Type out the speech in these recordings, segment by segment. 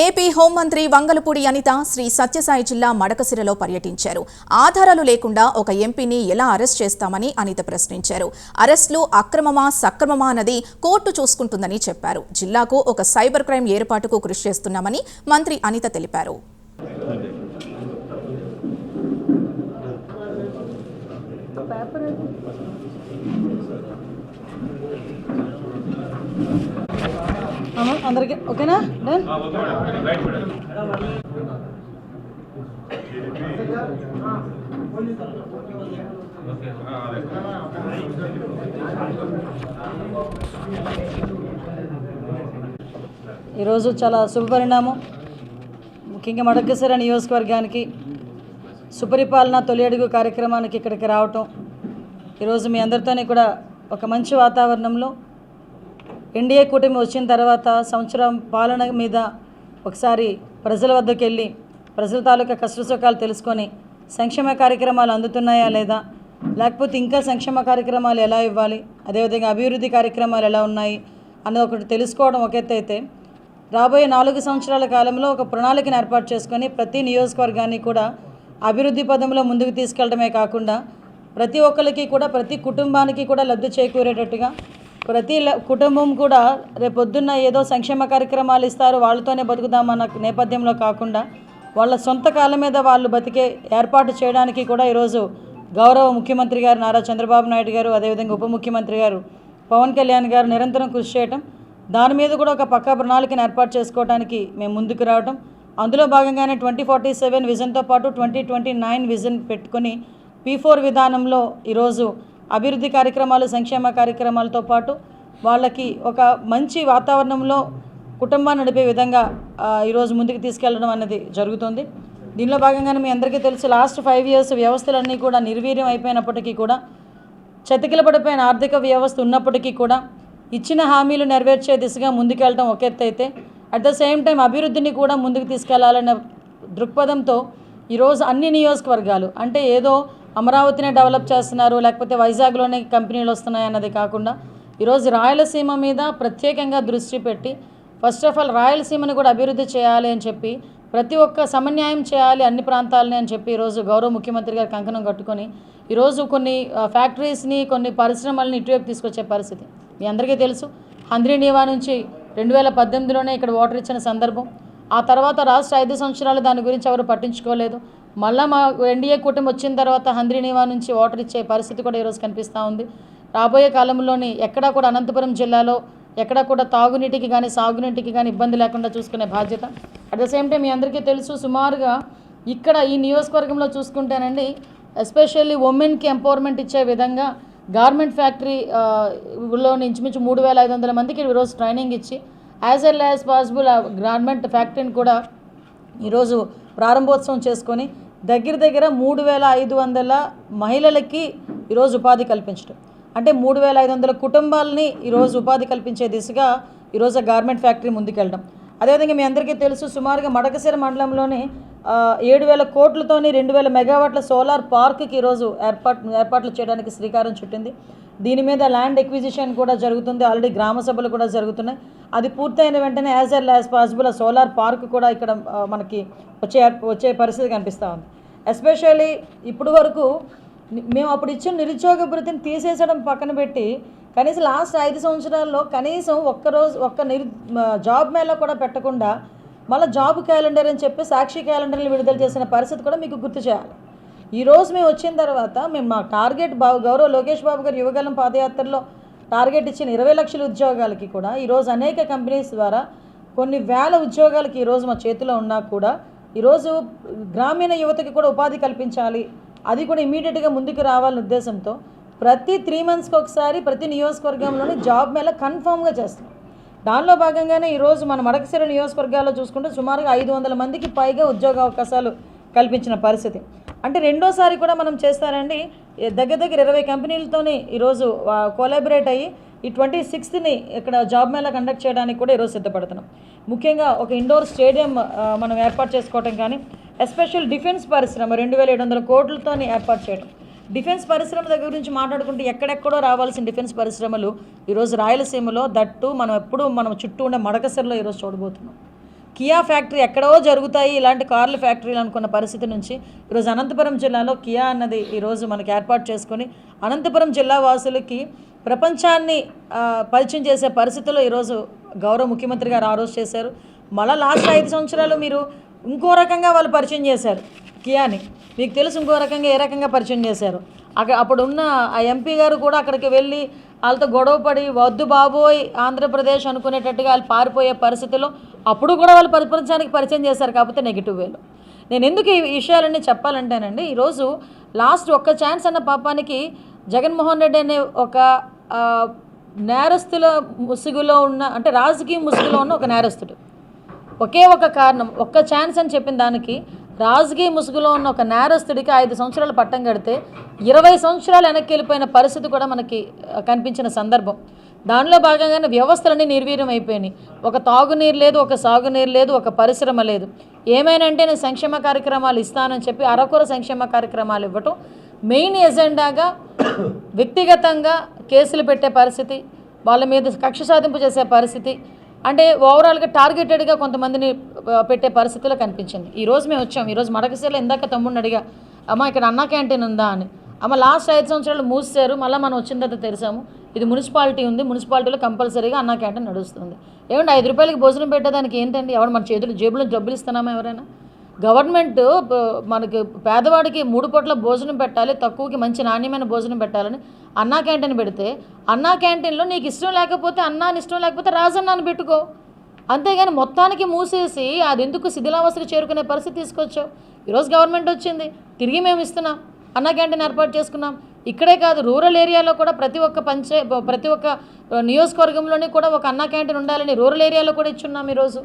AP హోంమంత్రి వంగలపూడి అనిత శ్రీ సత్యసాయి జిల్లా మడకసిరలో పర్యటించారు. ఆధారాలు లేకుండా ఒక ఎంపీని ఎలా అరెస్ట్ చేస్తామని అనిత ప్రశ్నించారు. అరెస్టులు అక్రమమా సక్రమమా అన్నది కోర్టు చూసుకుంటుందని చెప్పారు. జిల్లాకు ఒక సైబర్ క్రైమ్ ఏర్పాటుకు కృషి చేస్తున్నామని మంత్రి అనిత తెలిపారు. చేస్తాను అందరికి? ఓకేనా? డన్ ఈరోజు చాలా శుభపరిణామం ముఖ్యంగా మడకసిర నియోజకవర్గానికి సుపరిపాలన తొలి అడుగు కార్యక్రమానికి ఇక్కడికి రావటం. ఈరోజు మీ అందరితోనే కూడా ఒక మంచి వాతావరణంలో ఎన్డీఏ కూటమి వచ్చిన తర్వాత సంవత్సరం పాలన మీద ఒకసారి ప్రజల వద్దకు వెళ్ళి ప్రజల తాలూకా కష్టసుఖాలు తెలుసుకొని సంక్షేమ కార్యక్రమాలు అందుతున్నాయా లేదా? లేకపోతే ఇంకా సంక్షేమ కార్యక్రమాలు ఎలా ఇవ్వాలి? అదేవిధంగా అభివృద్ధి కార్యక్రమాలు ఎలా ఉన్నాయి? అన్నది ఒకటి తెలుసుకోవడం ఒక అయితే రాబోయే నాలుగు సంవత్సరాల కాలంలో ఒక ప్రణాళికను ఏర్పాటు చేసుకొని ప్రతి నియోజకవర్గాన్ని కూడా అభివృద్ధి పదంలో ముందుకు తీసుకెళ్ళడమే కాకుండా ప్రతి ఒక్కరికి కూడా ప్రతి కుటుంబానికి కూడా లబ్ధి చేకూరేటట్టుగా ప్రతి ల- కుటుంబం కూడా రేపొద్దున్న ఏదో సంక్షేమ కార్యక్రమాలు ఇస్తారు వాళ్ళతోనే బతుకుదామన్న నేపథ్యంలో కాకుండా వాళ్ళ సొంత కాలం మీద వాళ్ళు బతికే ఏర్పాటు చేయడానికి కూడా ఈరోజు గౌరవ ముఖ్యమంత్రి గారు నారా చంద్రబాబు నాయుడు గారు అదేవిధంగా ఉప ముఖ్యమంత్రి గారు పవన్ కళ్యాణ్ గారు నిరంతరం కృషి చేయటం దాని మీద కూడా ఒక పక్కా ప్రణాళికను ఏర్పాటు చేసుకోవడానికి మేము ముందుకు రావడం అందులో భాగంగానే ట్వంటీ ఫార్టీ సెవెన్ విజన్తో పాటు ట్వంటీ ట్వంటీ నైన్ విజన్ పెట్టుకొని పీ ఫోర్ విధానంలో ఈరోజు అభివృద్ధి కార్యక్రమాలు సంక్షేమ కార్యక్రమాలతో పాటు వాళ్ళకి ఒక మంచి వాతావరణంలో కుటుంబాన్ని నడిపే విధంగా ఈరోజు ముందుకు తీసుకెళ్ళడం అన్నది జరుగుతుంది. దీనిలో భాగంగానే మీ అందరికీ తెలుసు లాస్ట్ ఫైవ్ ఇయర్స్ వ్యవస్థలన్నీ కూడా నిర్వీర్యం అయిపోయినప్పటికీ కూడా చతికిల పడిపోయిన ఆర్థిక వ్యవస్థ ఉన్నప్పటికీ కూడా ఇచ్చిన హామీలు నెరవేర్చే దిశగా ముందుకెళ్ళడం ఒక ఎత్తు అయితే అట్ ద సేమ్ టైం అభివృద్ధిని కూడా ముందుకు తీసుకెళ్ళాలనే దృక్పథంతో ఈరోజు అన్ని నియోజకవర్గాలు అంటే ఏదో అమరావతినే డెవలప్ చేస్తున్నారు లేకపోతే వైజాగ్లోనే కంపెనీలు వస్తున్నాయి అన్నది కాకుండా ఈరోజు రాయలసీమ మీద ప్రత్యేకంగా దృష్టి పెట్టి ఫస్ట్ ఆఫ్ ఆల్ రాయలసీమని కూడా అభివృద్ధి చేయాలి అని చెప్పి ప్రతి ఒక్క సమన్యాయం చేయాలి అన్ని ప్రాంతాలని అని చెప్పి ఈరోజు గౌరవ ముఖ్యమంత్రి గారు కంకణం కట్టుకొని ఈరోజు కొన్ని ఫ్యాక్టరీస్ని కొన్ని పరిశ్రమల్ని ఇటువైపు తీసుకొచ్చే పరిస్థితి. మీ అందరికీ తెలుసు హంద్రీనీవా నుంచి రెండు వేల పద్దెనిమిదిలోనే ఇక్కడ వాటర్ ఇచ్చిన సందర్భం. ఆ తర్వాత రాష్ట్ర ఐదు సంవత్సరాలు దాని గురించి ఎవరు పట్టించుకోలేదు. మళ్ళా మా ఎన్డీఏ కూటమి వచ్చిన తర్వాత హంద్రీనివా నుంచి వాటర్ ఇచ్చే పరిస్థితి కూడా ఈరోజు కనిపిస్తూ ఉంది. రాబోయే కాలంలోని ఎక్కడా కూడా అనంతపురం జిల్లాలో ఎక్కడా కూడా తాగునీటికి కానీ సాగునీటికి కానీ ఇబ్బంది లేకుండా చూసుకునే బాధ్యత. అట్ ద సేమ్ టైం మీ అందరికీ తెలుసు సుమారుగా ఇక్కడ ఈ నియోజకవర్గంలో చూసుకుంటేనండి ఎస్పెషల్లీ ఉమెన్కి ఎంపవర్మెంట్ ఇచ్చే విధంగా గార్మెంట్ ఫ్యాక్టరీ లో ఇంచుమించు మూడు వేల ఐదు వందల మందికి ఈరోజు ట్రైనింగ్ ఇచ్చి యాజ్ వెల్ యాజ్ పాసిబుల్ ఆ గార్మెంట్ ఫ్యాక్టరీని కూడా ఈరోజు ప్రారంభోత్సవం చేసుకొని దగ్గర దగ్గర మూడు వేల ఐదు వందల మహిళలకి ఈరోజు ఉపాధి కల్పించడం అంటే మూడు వేల ఐదు వందల కుటుంబాలని ఈరోజు ఉపాధి కల్పించే దిశగా ఈరోజు గార్మెంట్ ఫ్యాక్టరీ ముందుకెళ్ళడం. అదేవిధంగా మీ అందరికీ తెలుసు సుమారుగా మడకసిర మండలంలోని ఏడు వేల కోట్లతోని రెండు వేల మెగావాట్ల సోలార్ పార్క్కి ఈరోజు ఏర్పాటు ఏర్పాట్లు చేయడానికి శ్రీకారం చుట్టింది. దీని మీద ల్యాండ్ ఎక్విజిషన్ కూడా జరుగుతుంది. ఆల్రెడీ గ్రామ సభలు కూడా జరుగుతున్నాయి. అది పూర్తయిన వెంటనే యాజ్ ఎల్ యాజ్ పాసిబుల్ ఆ సోలార్ పార్క్ కూడా ఇక్కడ మనకి వచ్చే వచ్చే పరిస్థితి కనిపిస్తూ ఉంది. ఎస్పెషల్లీ ఇప్పుడు వరకు మేము అప్పుడు ఇచ్చిన నిరుద్యోగ భృతిని తీసేసడం పక్కన పెట్టి కనీసం లాస్ట్ ఐదు సంవత్సరాల్లో కనీసం ఒక్క రోజు ఒక్క నిరు జాబ్ మేళ కూడా పెట్టకుండా మళ్ళీ జాబ్ క్యాలెండర్ అని చెప్పి సాక్షి క్యాలెండర్ని విడుదల చేసిన పరిస్థితి కూడా మీకు గుర్తు చేయాలి. ఈరోజు మేము వచ్చిన తర్వాత మేము మా టార్గెట్ బాబు గౌరవ లోకేష్ బాబు గారు యువగలం పాదయాత్రలో టార్గెట్ ఇచ్చిన ఇరవై లక్షల ఉద్యోగాలకి కూడా ఈరోజు అనేక కంపెనీస్ ద్వారా కొన్ని వేల ఉద్యోగాలకి ఈరోజు మా చేతిలో ఉన్నా కూడా ఈరోజు గ్రామీణ యువతకి కూడా ఉపాధి కల్పించాలి. అది కూడా ఇమీడియట్గా ముందుకు రావాలనే ఉద్దేశంతో ప్రతి త్రీ మంత్స్కి ఒకసారి ప్రతి నియోజకవర్గంలోని జాబ్ మేళ కన్ఫామ్గా చేస్తాం. దానిలో భాగంగానే ఈరోజు మన మడకసిర నియోజకవర్గాల్లో చూసుకుంటే సుమారుగా ఐదు వందల మందికి పైగా ఉద్యోగ అవకాశాలు కల్పించిన పరిస్థితి. అంటే రెండోసారి కూడా మనం చేస్తారండి. దగ్గర దగ్గర ఇరవై కంపెనీలతోనే ఈరోజు కోలాబరేట్ అయ్యి ఈ ట్వంటీ సిక్స్త్ని ఇక్కడ జాబ్ మేళా కండక్ట్ చేయడానికి కూడా ఈరోజు సిద్ధపడుతున్నాం ముఖ్యంగా ఒక ఇండోర్ స్టేడియం మనం ఏర్పాటు చేసుకోవటం కానీ ఎస్పెషల్ డిఫెన్స్ పరిశ్రమ రెండు వేల ఏడు వందల కోట్లతోని ఏర్పాటు చేయడం డిఫెన్స్ పరిశ్రమ దగ్గర గురించి మాట్లాడుకుంటే ఎక్కడెక్కడో రావాల్సిన డిఫెన్స్ పరిశ్రమలు ఈరోజు రాయలసీమలో దట్టు మనం ఎప్పుడూ మనం చుట్టూ ఉండే మడకసరిలో ఈరోజు చూడబోతున్నాం. కియా ఫ్యాక్టరీ ఎక్కడో జరుగుతాయి ఇలాంటి కార్ల ఫ్యాక్టరీలు అనుకున్న పరిస్థితి నుంచి ఈరోజు అనంతపురం జిల్లాలో కియా అన్నది ఈరోజు మనకి ఏర్పాటు చేసుకొని అనంతపురం జిల్లా వాసులకి ప్రపంచాన్ని పరిచయం చేసే పరిస్థితుల్లో ఈరోజు గౌరవ ముఖ్యమంత్రి గారు ఆ రోజు చేశారు. మళ్ళీ లాస్ట్ ఐదు సంవత్సరాలు మీరు ఇంకో రకంగా వాళ్ళు పరిచయం చేశారు కియాని. మీకు తెలుసు ఇంకో రకంగా ఏ రకంగా పరిచయం చేశారు. అక్కడ అప్పుడు ఉన్న ఆ ఎంపీ గారు కూడా అక్కడికి వెళ్ళి వాళ్ళతో గొడవపడి వద్దు బాబోయ్ ఆంధ్రప్రదేశ్ అనుకునేటట్టుగా వాళ్ళు పారిపోయే పరిస్థితిలో అప్పుడు కూడా వాళ్ళు ప్రపంచానికి పరిచయం చేశారు కాకపోతే నెగిటివ్ వేలో. నేను ఎందుకు ఈ విషయాలన్నీ చెప్పాలంటేనండి ఈరోజు లాస్ట్ ఒక్క ఛాన్స్ అన్న పాపానికి జగన్మోహన్ రెడ్డి అనే ఒక నేరస్తుల ముసుగులో ఉన్న అంటే రాజకీయ ముసుగులో ఉన్న ఒక నేరస్తుడు. ఒకే ఒక కారణం ఒక్క ఛాన్స్ అని చెప్పిన దానికి రాజకీయ ముసుగులో ఉన్న ఒక నేరస్తుడికి ఐదు సంవత్సరాలు పట్టం కడితే ఇరవై సంవత్సరాలు వెనక్కి వెళ్ళిపోయిన పరిస్థితి కూడా మనకి కనిపించిన సందర్భం. దానిలో భాగంగానే వ్యవస్థలన్నీ నిర్వీర్యం అయిపోయినాయి. ఒక తాగునీరు లేదు ఒక సాగునీరు లేదు ఒక పరిశ్రమ లేదు. ఏమైనా అంటే నేను సంక్షేమ కార్యక్రమాలు ఇస్తానని చెప్పి అరకొర సంక్షేమ కార్యక్రమాలు ఇవ్వటం మెయిన్ ఎజెండాగా వ్యక్తిగతంగా కేసులు పెట్టే పరిస్థితి వాళ్ళ మీద కక్ష సాధింపు చేసే పరిస్థితి అంటే ఓవరాల్గా టార్గెటెడ్గా కొంతమందిని పెట్టే పరిస్థితిలో కనిపించింది. ఈరోజు మేము వచ్చాం. ఈరోజు మడకశిరలో ఇందాక తమ్ముడిని అడిగా అమ్మ ఇక్కడ అన్నా క్యాంటీన్ ఉందా? అని. అమ్మ లాస్ట్ ఐదు సంవత్సరాలు మూసారు మళ్ళీ మనం వచ్చిన తర్వాత తెలిసాము ఇది మున్సిపాలిటీ ఉంది మున్సిపాలిటీలో కంపల్సరీగా అన్నా క్యాంటీన్ నడుస్తుంది. ఏమంటే ఐదు రూపాయలకి భోజనం పెట్టేదానికి ఏంటండి? ఎవరు మన చేతులు జేబులో డబ్బులు ఇస్తున్నామా ఎవరైనా? గవర్నమెంట్ మనకు మనకి పేదవాడికి మూడు పూట్ల భోజనం పెట్టాలి తక్కువకి మంచి నాణ్యమైన భోజనం పెట్టాలని అన్నా క్యాంటీన్ పెడితే అన్నా క్యాంటీన్లో నీకు ఇష్టం లేకపోతే అన్నాని ఇష్టం లేకపోతే రాజన్నాను పెట్టుకో. అంతేగాని మొత్తానికి మూసేసి అది ఎందుకు శిథిలావస్థకు చేరుకునే పరిస్థితి తీసుకొచ్చావు? ఈరోజు గవర్నమెంట్ వచ్చింది తిరిగి మేము ఇస్తున్నాం. అన్నా క్యాంటీన్ ఏర్పాటు చేసుకున్నాం. ఇక్కడే కాదు రూరల్ ఏరియాలో కూడా ప్రతి ఒక్క పంచే ప్రతి ఒక్క నియోజకవర్గంలోని కూడా ఒక అన్నా క్యాంటీన్ ఉండాలని రూరల్ ఏరియాలో కూడా ఇచ్చున్నాం ఈరోజు.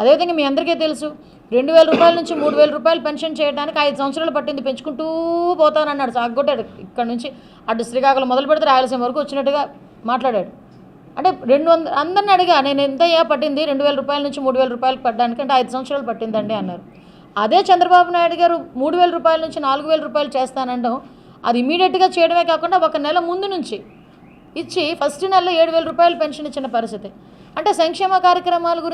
అదేవిధంగా మీ అందరికీ తెలుసు రెండు వేల రూపాయల నుంచి మూడు వేల రూపాయలు పెన్షన్ చేయడానికి ఐదు సంవత్సరాలు పట్టింది పెంచుకుంటూ పోతానన్నాడు. సాగొట్టాడు ఇక్కడ నుంచి అటు శ్రీకాకుళం మొదలు పెడితే రాయలసీమ వరకు వచ్చినట్టుగా మాట్లాడాడు. అంటే రెండు వంద అందరిని అడిగా నేను ఎంత పట్టింది? రెండు వేల రూపాయల నుంచి మూడు వేల రూపాయలు పడ్డానికి అంటే ఐదు సంవత్సరాలు పట్టిందండి అన్నారు. అదే చంద్రబాబు నాయుడు గారు మూడు వేల రూపాయల నుంచి నాలుగు వేల రూపాయలు చేస్తానంటాం అది ఇమీడియట్గా చేయడమే కాకుండా ఒక నెల ముందు నుంచి ఇచ్చి ఫస్ట్ నెలలో ఏడు వేల రూపాయలు పెన్షన్ ఇచ్చిన పరిస్థితి. అంటే సంక్షేమ కార్యక్రమాల గురించి